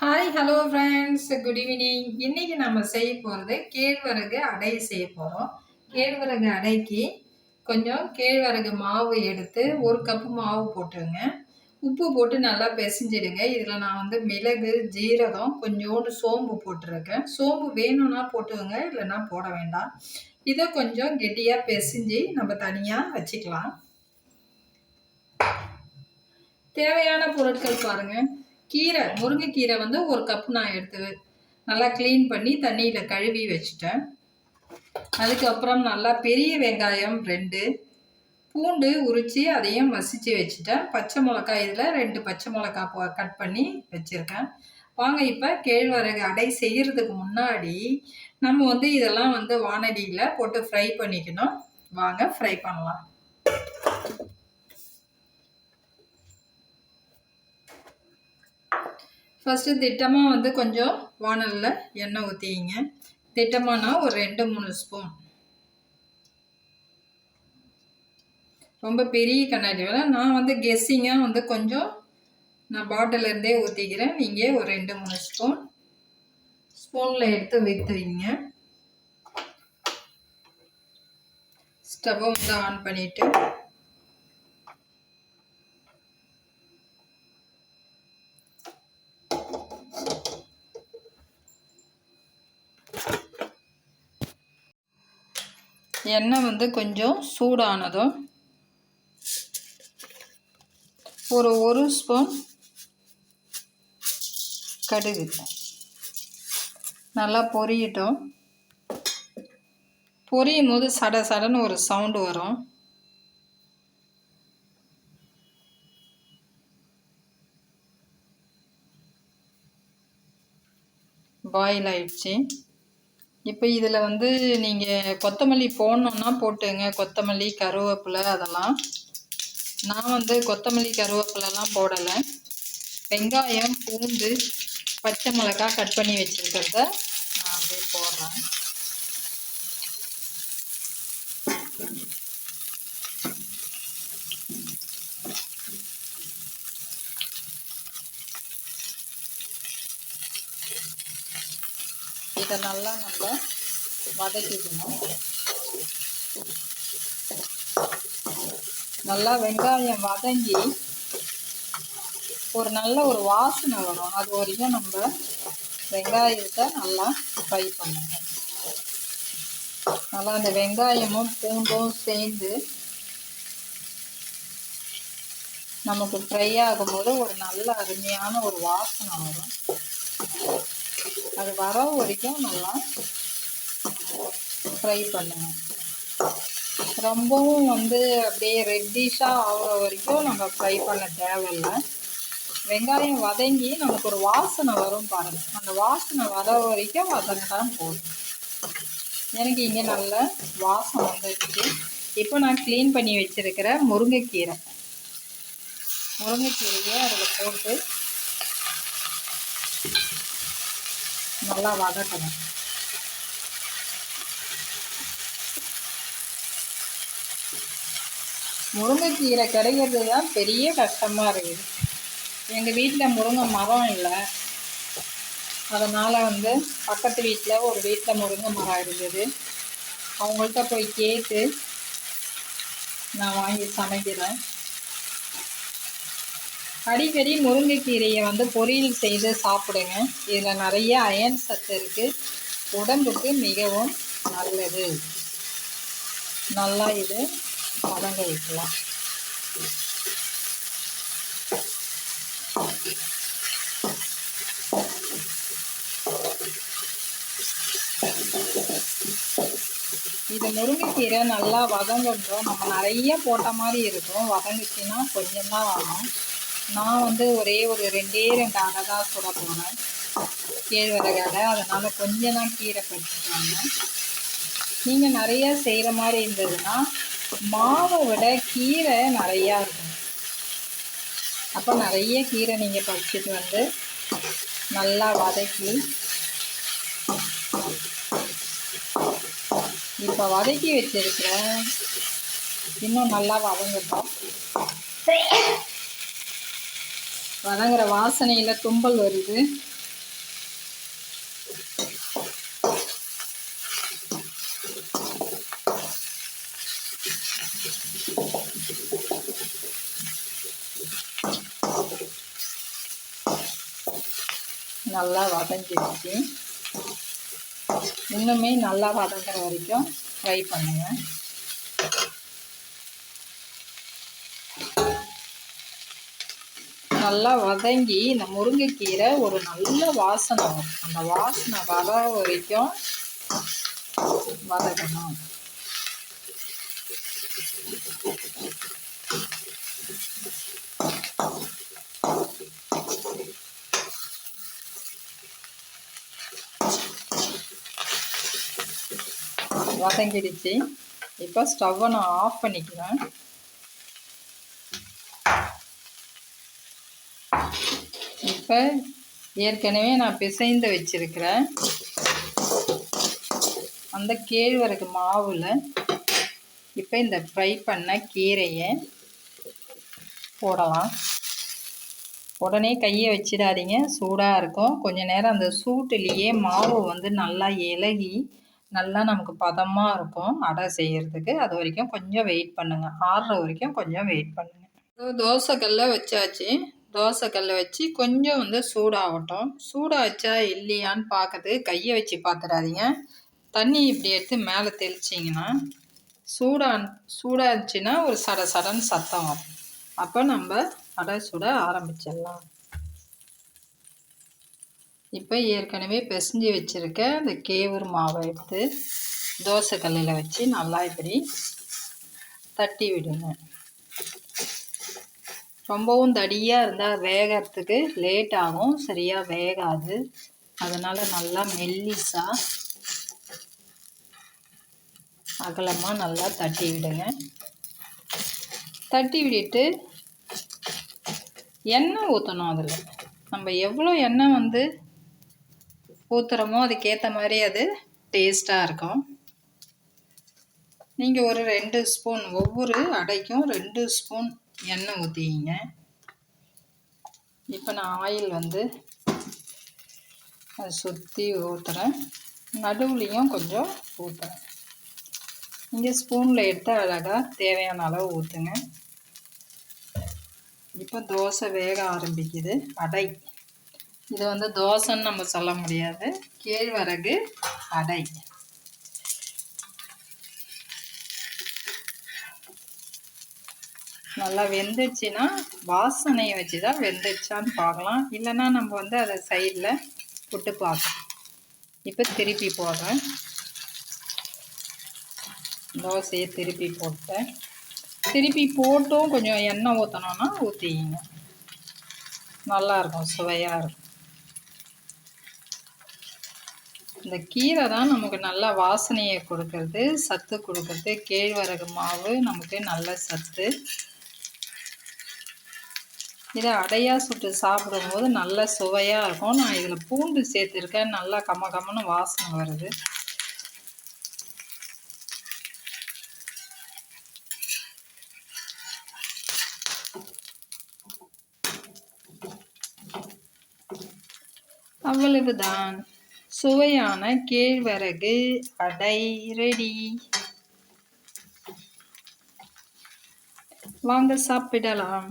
Hi hello friends good evening இன்றைக்கி நம்ம செய்ய போகிறது கேழ்வரகு அடை செய்ய போகிறோம் கேழ்வரகு அடைக்கு கொஞ்சம் கேழ்வரகு மாவு எடுத்து ஒரு கப்பு மாவு போட்டுருங்க. உப்பு போட்டு நல்லா பிசைஞ்சிடுங்க. இதில் நான் வந்து மிளகு ஜீரகம் கொஞ்சோண்டு சோம்பு போட்டிருக்கேன். சோம்பு வேணும்னா போட்டுக்கோங்க இல்லைன்னா போட வேண்டாம். இதை கொஞ்சம் கெட்டியாக பிசைஞ்சு நம்ம தனியாக வச்சுக்கலாம். தேவையான பொருட்கள் பாருங்கள் கீரை முருங்கைக்கீரை வந்து ஒரு கப் நான் எடுத்து நல்லா க்ளீன் பண்ணி தண்ணியில் கழுவி வச்சுட்டேன். அதுக்கப்புறம் நல்லா பெரிய வெங்காயம் ரெண்டு பூண்டு உரித்து அதையும் மசித்து வச்சுட்டேன். பச்சை மிளகா இதில் ரெண்டு பச்சை மிளகா கட் பண்ணி வச்சுருக்கேன். வாங்க இப்போ கேழ்வரகு அடை செய்கிறதுக்கு முன்னாடி நம்ம வந்து இதெல்லாம் வந்து வானடியில் போட்டு ஃப்ரை பண்ணிக்கணும். வாங்க ஃப்ரை பண்ணலாம். ஃபஸ்ட்டு திட்டமாக வந்து கொஞ்சம் வானலில் எண்ணெய் ஊற்றிங்க திட்டமானா ஒரு ரெண்டு மூணு ஸ்பூன். ரொம்ப பெரிய கண்ணாடி வேலை நான் வந்து கெஸ்ஸிங்காக வந்து கொஞ்சம் நான் பாட்டிலேருந்தே ஊற்றிக்கிறேன் நீங்கள் ஒரு ரெண்டு மூணு ஸ்பூன். ஸ்பூனில் எடுத்து வைத்துவீங்க ஸ்டவ்வை வந்து ஆன் பண்ணிவிட்டு எண்ணெய் வந்து கொஞ்சம் சூடானதும் ஒரு ஒரு ஸ்பூன் கடுகு நல்லா பொரியட்டும். பொரியும் போது சட சடன்னு ஒரு சவுண்டு வரும். பாயில் ஆயிடுச்சு. இப்போ இதில் வந்து நீங்கள் கொத்தமல்லி போடணுன்னா போட்டுங்க. கொத்தமல்லி கருவேப்பிலை அதெல்லாம். நான் வந்து கொத்தமல்லி கருவேப்பிலைலாம் போடலை. வெங்காயம் பூண்டு பச்சை மிளகா கட் பண்ணி வச்சுருக்கிறத நான் அப்படியே போடுறேன். இதை நல்லா நம்ம வதக்கிக்கணும். நல்லா வெங்காயம் வதங்கி ஒரு நல்ல ஒரு வாசனை வரும். அது வரைக்கும் நம்ம வெங்காயத்தை நல்லா ஃப்ரை பண்ணுங்க. நல்லா அந்த வெங்காயமும் பூண்டும் சேர்ந்து நமக்கு ஃப்ரை ஆகும்போது ஒரு நல்ல அருமையான ஒரு வாசனை வரும். அது வர வரைக்கும் நல்லா ஃப்ரை பண்ணுங்கள் ரொம்பவும் வந்து அப்படியே ரெட்டிஷாக ஆகிற வரைக்கும் நம்ம ஃப்ரை பண்ண தேவையில்லை. வெங்காயம் வதங்கி நமக்கு ஒரு வாசனை வரும் பாருங்கள் அந்த வாசனை வர வரைக்கும் வதங்கினா போதும். எனக்கு இங்கே நல்ல வாசம் வந்துடுச்சு இப்போ நான் க்ளீன் பண்ணி வச்சுருக்கிற முருங்கைக்கீரை. முருங்கைக்கீரையை அதில் போட்டு நல்லா வதக்கணும். முருங்கைக்கீரை கிடைக்கிறது தான் பெரிய கஷ்டமாக இருக்குது. எங்கள் வீட்டில் முருங்கை மரம் இல்லை. அதனால் வந்து பக்கத்து வீட்டில் ஒரு வீட்டில் முருங்கை மரம் இருந்தது. அவங்கள்ட்ட போய் கேட்டு நான் வாங்கி சமைக்கிறேன். அடிக்கடி முருங்கைக்கீரையை வந்து பொரியல் செய்து சாப்பிடுங்க. இதில் நிறைய அயன் சத்து இருக்குது உடம்புக்கு மிகவும் நல்லது. நல்லா இது வதங்க வைக்கலாம். இது முருங்கைக்கீரை நல்லா வதங்கட்டும் நம்ம நிறைய போட்ட மாதிரி இருக்கும். வதங்குச்சுன்னா கொஞ்சம் தான் வாங்கும் நான் வந்து ஒரே ஒரு ரெண்டே ரெண்டு அடை தான் சுட போனேன் கேழ்வரகு அடை. அதனால் கொஞ்சம் தான் கீரை பறிச்சுட்டு வந்தேன் நீங்கள் நிறையா செய்கிற மாதிரி இருந்ததுன்னா மாவை விட கீரை நிறையா இருக்கும். அப்போ நிறைய கீரை நீங்கள் பறிச்சுட்டு வந்து நல்லா வதக்கி இப்போ வதக்கி வச்சிருக்கிறேன் இன்னும் நல்லா வதங்கட்டும். வதங்குற வாசனையில் தும்பல் வருது. நல்லா வதஞ்சிருச்சு இன்னுமே நல்லா வதங்குற வரைக்கும் ஃப்ரை பண்ணுங்கள் நல்லா வதங்கி இந்த முருங்கைக்கீரை ஒரு நல்ல வாசனை வரும். அந்த வாசனை வர வரைக்கும் வதக்கணும். வதங்கிடுச்சு. இப்போ ஸ்டவ்வை நான் ஆஃப் பண்ணிக்கிறேன். இப்போ ஏற்கனவே நான் பிசைந்து வச்சுருக்கிறேன். அந்த கேழ்வரகு மாவில் இப்போ இந்த ஃப்ரை பண்ண கீரையை போடலாம். உடனே கையை வச்சிடாதீங்க சூடாக இருக்கும். கொஞ்சம் நேரம் அந்த சூட்டுலேயே மாவு வந்து நல்லா இலகி நல்லா நமக்கு பதமாக இருக்கும். அடை செய்கிறதுக்கு அது வரைக்கும் கொஞ்சம் வெயிட் பண்ணுங்கள் ஆறுற வரைக்கும் கொஞ்சம் வெயிட் பண்ணுங்கள் தோசைக்கல்ல வச்சாச்சு. தோசைக்கல்ல வச்சு கொஞ்சம் வந்து சூடாகட்டும். சூடாக வச்சா இல்லையான்னு பார்க்குறது கையை வச்சு பார்த்துடாதீங்க தண்ணி இப்படி எடுத்து மேலே தெளிச்சிங்கன்னா சூடா சூடாக இருந்துச்சுன்னா ஒரு சட சடன்னு சத்தம் வரும். அப்போ நம்ம அடை சுட ஆரம்பிச்சிடலாம். இப்போ ஏற்கனவே பிசைஞ்சு வச்சுருக்க அந்த கேவூர் மாவை எடுத்து தோசை கல்லில் வச்சு நல்லா இப்படி தட்டி விடுங்க. ரொம்பவும் தடியாக இருந்தால் வேகிறதுக்கு லேட் ஆகும். சரியாக வேகாது. அதனால் நல்லா மெல்லிஸாக அகலமாக நல்லா தட்டி விடுங்க. தட்டி விட்டுட்டு எண்ணெய் ஊற்றணும் அதில். நம்ம எவ்வளோ எண்ணெய் வந்து ஊற்றுறோமோ அதுக்கேற்ற மாதிரி அது டேஸ்ட்டாக இருக்கும். நீங்கள் ஒரு ரெண்டு ஸ்பூன் ஒவ்வொரு அடைக்கும் ரெண்டு ஸ்பூன் எண்ணெய் ஊற்றிக்கிங்க இப்போ நான் ஆயில் வந்து அதை சுற்றி ஊற்றுறேன் நடுவுலையும் கொஞ்சம் ஊற்றுறேன் இங்கே ஸ்பூனில் எடுத்து அழகாக தேவையான அளவு ஊற்றுங்க இப்போ தோசை வேக ஆரம்பிக்குது. அடை. இது வந்து தோசைன்னு நம்ம சொல்ல முடியாது. கேழ்வரகு அடை. நல்லா வெந்துச்சுன்னா வாசனையை வச்சு தான் வெந்துச்சான்னு பார்க்கலாம். இல்லைன்னா நம்ம வந்து அதை சைடில் விட்டு பார்க்கலாம். இப்போ திருப்பி போடுறேன். தோசையை திருப்பி போட்டேன். திருப்பி போட்டும் கொஞ்சம் எண்ணெய் ஊற்றணுன்னா ஊற்றிங்க நல்லாயிருக்கும் சுவையாக இருக்கும். இந்த கீரை தான் நமக்கு நல்ல வாசனையை கொடுக்கறது சத்து கொடுக்கறது. கேழ்வரகு மாவு நமக்கு நல்ல சத்து. இதை அடையாக சுட்டு சாப்பிடும்போது நல்ல சுவையாக இருக்கும். நான் இதில் பூண்டு சேர்த்துருக்கேன். நல்லா கம்ம கம்மன்னு வாசனை வருது. அவ்வளவுதான். சுவையான கேழ்வரகு அடை ரெடி. வாங்க சாப்பிடலாம்.